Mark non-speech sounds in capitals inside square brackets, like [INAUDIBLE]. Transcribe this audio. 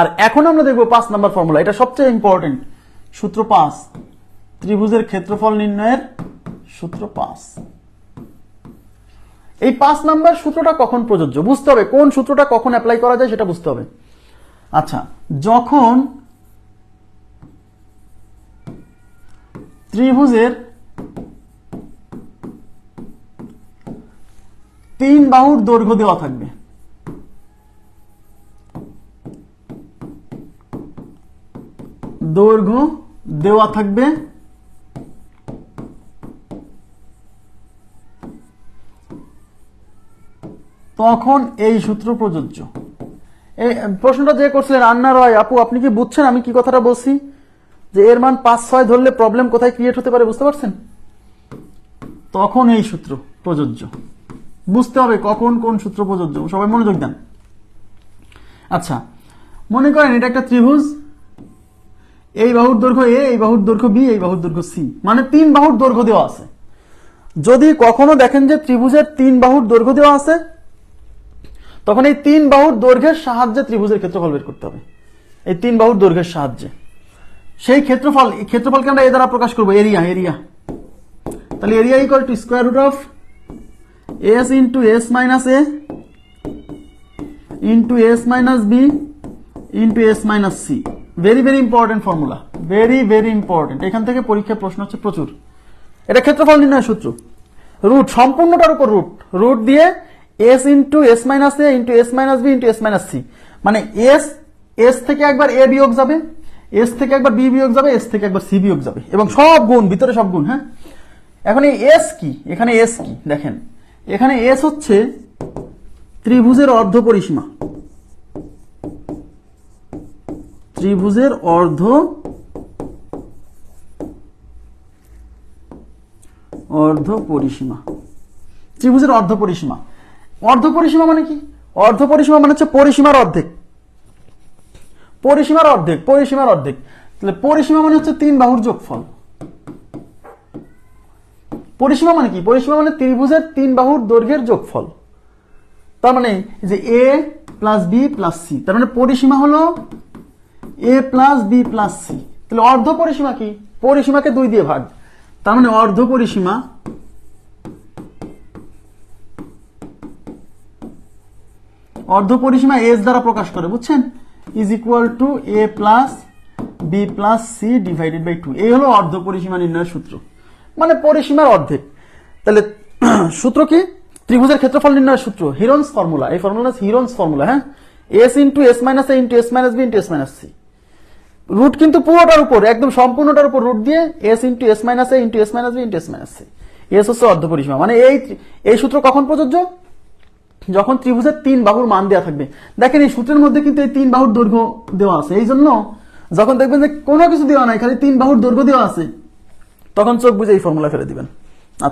আর এখন আমরা দেখব পাঁচ নাম্বার ফর্মুলা। এটা সবচেয়ে ইম্পর্টেন্ট সূত্র পাঁচ। ত্রিভুজের ক্ষেত্রফল নির্ণয়ের সূত্র পাঁচ। এই পাঁচ নাম্বার সূত্রটা কখন প্রযোজ্য? বুঝতে হবে কোন সূত্রটা কখন অ্যাপ্লাই করা যায় সেটা বুঝতে হবে। আচ্ছা যখন ত্রিভুজের তিন বাহুর দৈর্ঘ্য দেওয়া থাকবে দৈর্ঘ্য দেওয়া থাকবে তখন এই সূত্র প্রযোজ্য। এই প্রশ্নটা যে করছিলেন আন্না রয়, আপু, আপনি কি বুঝছেন? আমি কি কথাটা বলছি? যে এর মান পাঁচ ছয় ধরলে প্রবলেম কোথায় ক্রিয়েট হতে পারে বুঝতে পারছেন? তখন এই সূত্র প্রযোজ্য। বুঝতে হবে কখন কোন সূত্র প্রযোজ্য। সবাই মনোযোগ দেন। আচ্ছা মনে করেন এটা একটা ত্রিভুজ এই বাহুর দৈর্ঘ্য এ এই বাহুর দৈর্ঘ্য বি এই বাহুর দৈর্ঘ্য সি মানে তিন বাহুর দৈর্ঘ্য দেওয়া আছে। যদি কখনো দেখেন যে ত্রিভুজের তিন বাহুর দৈর্ঘ্য দেওয়া আছে, তখন এই তিন বাহুর দৈর্ঘ্যের সাহায্যে ত্রিভুজের ক্ষেত্রফল বের করতে হবে। এই তিন বাহুর দৈর্ঘ্যের সাহায্যে। সেই ক্ষেত্রফল, এই ক্ষেত্রফলকে আমরা এ দ্বারা প্রকাশ করব। এরিয়া এরিয়া তাহলে area equal to square root of s into s minus a into s minus b into s minus c very very important formula very very important এখান থেকে পরীক্ষার প্রশ্ন হচ্ছে প্রচুর। এটা ক্ষেত্রফল নির্ণয় সূত্র। রুট সম্পূর্ণটার উপর রুট রুট দিয়ে s into s minus a into s minus b into s minus c মানে এস এস থেকে একবার এ বিয়োগ যাবে এস থেকে একবার বি বিয়োগ যাবে এস থেকে একবার সি বিয়োগ যাবে। এবং সব গুণ, ভিতরে সব গুণ হ্যাঁ? এখন এই এস কি? এখানে এস কি? দেখেন। এখানে এস হচ্ছে ত্রিভুজের অর্ধ পরিসীমা ত্রিভুজের অর্ধ অর্ধ পরিসীমা। ত্রিভুজের অর্ধ পরিসীমা। অর্ধ পরিসীমা মানে কি? অর্ধ পরিসীমা মানে হচ্ছে পরিসীমার অর্ধেক। পরিসীমার অর্ধেক পরিসীমার অর্ধেক। তাহলে পরিসীমা মানে হচ্ছে তিন বাহুর যোগফল। পরিসীমা মানে কি? পরিসীমা মানে ত্রিভুজের তিন বাহুর দৈর্ঘ্যের যোগফল। তার মানে যে a plus b plus c তার মানে পরিসীমা হলো a plus b plus c তাহলে অর্ধ পরিসীমা কি? পরিসীমাকে দুই দিয়ে ভাগ। তার মানে অর্ধ পরিসীমা অর্ধ পরিসীমা এস দ্বারা প্রকাশ করে, বুঝছেন? Is equal to a plus b plus c divided by two এই হলো অর্ধ পরিসীমা নির্ণয়ের সূত্র। মানে পরিসীমার অর্ধেক। তাহলে [CLEARS THROAT] সূত্র কি? ত্রিভুজের ক্ষেত্রফল নির্ণয়ের সূত্র। হিরন্স ফর্মুলা এই ফর্মুলা হিরন্স ফর্মুলা হ্যাঁ? S into s minus a into s minus b into s minus c root কিন্তু পুরোটার উপর, একদম সম্পূর্ণটার উপর রুট দিয়ে s into s minus a into s minus b into s minus c s হচ্ছে অর্ধ পরিসীমা মানে এই এই সূত্র কখন প্রযোজ্য? যখন ত্রিভুজের তিন বাহুর মান দেওয়া থাকবে। দেখেন এই সূত্রের মধ্যে কিন্তু এই তিন বাহুর দৈর্ঘ্য দেওয়া আছে, এই জন্য যখন দেখবেন যে কোনো কিছু দেওয়া নাই, খালি তিন বাহুর দৈর্ঘ্য দেওয়া আছে, তখন চোখ বুঝে এই ফর্মুলা ফেলে দিবেন।